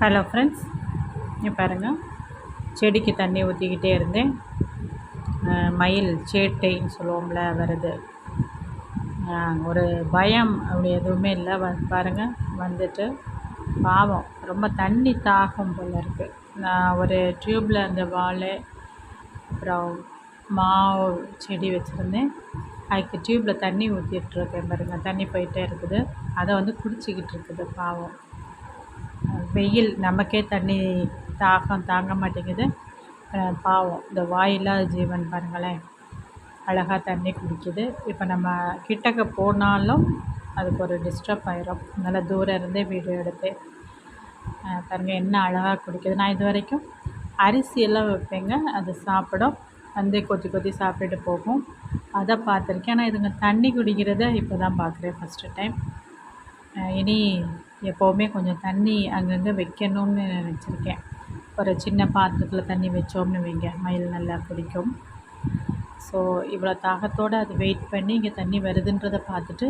Hello friends இங்கே பாருங்கள் செடிக்கு தண்ணி ஊற்றிக்கிட்டே இருந்தேன். மயில் சேட்டைன்னு சொல்லுவோம்ல வருது. ஒரு பயம் அப்படி எதுவுமே இல்லை. வ பாருங்கள் வந்துட்டு பாவம். ரொம்ப தண்ணி தாகம் போல் இருக்குது நான் ஒரு டியூப்பில் அந்த வாழை அப்புறம் மாவு செடி வச்சுருந்தேன். அதுக்கு டியூப்பில் தண்ணி ஊற்றிட்டுருக்கேன் பாருங்கள் தண்ணி போயிட்டே இருக்குது. அதை வந்து குடிச்சிக்கிட்டு இருக்குது பாவம். வெயில் நமக்கே தண்ணி தாகம் தாங்க மாட்டேங்குது. பாவம். இந்த வாயில்லாத ஜீவன் பாருங்களேன். அழகாக தண்ணி குடிக்குது. இப்போ நம்ம கிட்டக்க போனாலும் அதுக்கு ஒரு டிஸ்டர்ப் ஆயிரும். நல்லா தூரம் இருந்தே வீடியோ எடுத்து பாருங்கள் என்ன அழகாக குடிக்குது. நான் இது வரைக்கும் அரிசியெல்லாம் வைப்பேங்க. அது சாப்பிடும். வந்து கொத்தி கொத்தி சாப்பிட்டுட்டு போகும். அதை பார்த்துருக்கேன். ஆனால் இதுங்க தண்ணி குடிக்கிறத இப்போ தான் பார்க்குறேன் ஃபஸ்ட்டு டைம் இனி எப்போவுமே கொஞ்சம் தண்ணி அங்கங்கே வைக்கணும்னு நினச்சிருக்கேன். ஒரு சின்ன பாத்திரத்தில் தண்ணி வச்சோம்னு வைங்க மயில் நல்லா குடிக்கும். ஸோ இவ்வளோ தாகத்தோடு அது வெயிட் பண்ணி இங்கே தண்ணி வருதுன்றதை பார்த்துட்டு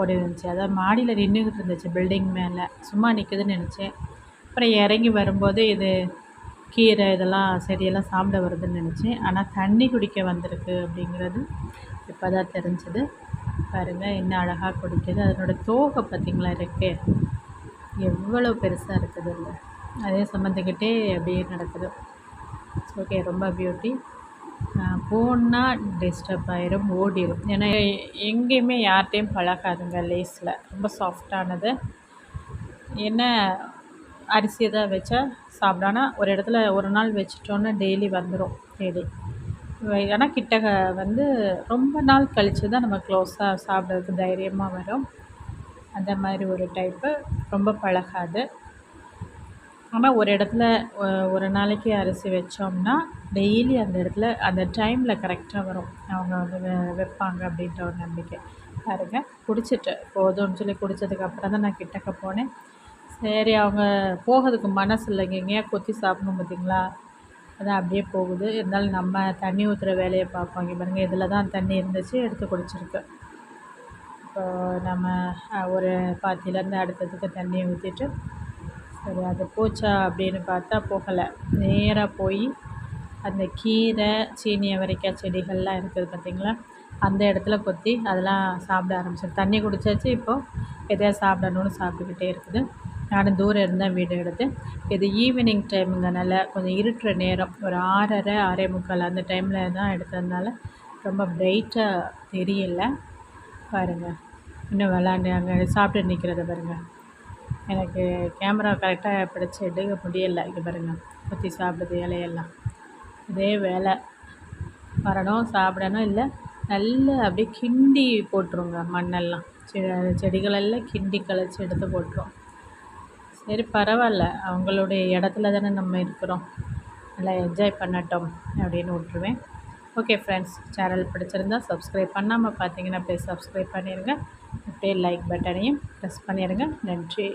ஓடி வந்துச்சு. அதான் மாடியில் நின்றுக்கிட்டு இருந்துச்சு பில்டிங் மேலே. சும்மா நிற்குதுன்னு நினச்சேன். அப்புறம் இறங்கி வரும்போது இது கீரை இதெல்லாம் செடியெல்லாம் சாப்பிட வருதுன்னு நினச்சேன். ஆனால் தண்ணி குடிக்க வந்திருக்கு அப்படிங்கிறது இப்போ தான் தெரிஞ்சுது. பாருங்கள் என்ன அழகாக குடிக்குது. அதனோட தோகை பார்த்திங்களா இருக்கே எவ்வளோ பெருசாக இருக்குது இல்லை? அதே சம்மந்திக்கிட்டே அப்படியே நடக்குது. ஓகே ரொம்ப பியூட்டி போனால் டிஸ்டர்ப் ஆயிரும் ஓடிடும் ஏன்னா எங்கேயுமே யார்கிட்டையும் பழகாதுங்க லேஸில் ரொம்ப சாஃப்டானது என்ன அரிசி எதாவது வச்சா சாப்பிடானா ஒரு இடத்துல ஒரு நாள் வச்சிட்டோன்னா டெய்லி வந்துடும் தேடி ஆனால் கிட்டக வந்து ரொம்ப நாள் கழித்து தான் நம்ம க்ளோஸாக சாப்பிட்றதுக்கு தைரியமாக வரும். அந்த மாதிரி ஒரு டைப்பு ரொம்ப பழகாது. ஆனால் ஒரு இடத்துல ஒரு நாளைக்கு அரிசி வச்சோம்னா டெய்லி அந்த இடத்துல அந்த டைமில் கரெக்டாக வரும். அவங்க வந்து வெ- வைப்பாங்க அப்படின்ற ஒரு நம்பிக்கை. பாருங்க குடிச்சிட்டு போதும்னு சொல்லி குடித்ததுக்கப்புறம் தான் நான் கிட்டக்க போனேன். சரி அவங்க போகிறதுக்கு மனசு இல்லைங்க எங்கேயா கொத்தி சாப்பிடணும் பார்த்தீங்களா? அதான் அப்படியே போகுது. இருந்தாலும் நம்ம தண்ணி ஊற்றுற வேலையை பார்ப்போம். இங்கே பாருங்கள் இதில் தான் தண்ணி இருந்துச்சு எடுத்து குடிச்சிருக்கு. இப்போ நம்ம ஒரு பாத்தியிலேருந்து அடுத்ததுக்கு தண்ணியை ஊற்றிட்டு சரி அது போச்சா அப்படின்னு பார்த்தா போகலை. நேராக போய் அந்த கீரை சீனி அவரைக்காய் செடிகள்லாம் இருக்குது பார்த்திங்களா? அந்த இடத்துல கொத்தி அதெல்லாம் சாப்பிட ஆரம்பிச்சிடும் தண்ணி குடிச்சாச்சு இப்போது எதையா சாப்பிடணும்னு சாப்பிட்டுக்கிட்டே இருக்குது. நானும் தூரம் இருந்தால் வீடு எடுத்து இது ஈவினிங் டைமுங்கனால கொஞ்சம் இருட்டுற நேரம் ஒரு ஆறரை ஆறே முக்கால் அந்த டைமில் தான் எடுத்ததுனால ரொம்ப பிரைட்டாக தெரியல. பாருங்கள் இன்னும் விளாண்டு அங்கே சாப்பிட்டு நிற்கிறத பாருங்கள் எனக்கு கேமரா கரெக்டாக பிடிச்சி எடுக்க முடியலை. இங்கே பாருங்கள் குத்தி சாப்பிடுது இலையெல்லாம். இதே வேலை. வரணும் சாப்பிடணும் இல்லை நல்லா அப்படியே கிண்டி போட்டுருங்க. மண்ணெல்லாம். செ- செடிகளெல்லாம் கிண்டி கழிச்சு எடுத்து போட்டுரும். சரி பரவாயில்ல. அவங்களுடைய இடத்துல தானே நம்ம இருக்கிறோம். நல்லா என்ஜாய் பண்ணட்டும் அப்படின்னு விட்ருவேன் ஓகே ஃப்ரெண்ட்ஸ் சேனல் பிடிச்சிருந்தா சப்ஸ்கிரைப் பண்ணாமல் பார்த்தீங்கன்னா அப்படியே சப்ஸ்கிரைப் பண்ணிடுங்க அப்படியே லைக் பட்டனையும் ப்ரெஸ் பண்ணிடுங்க நன்றி.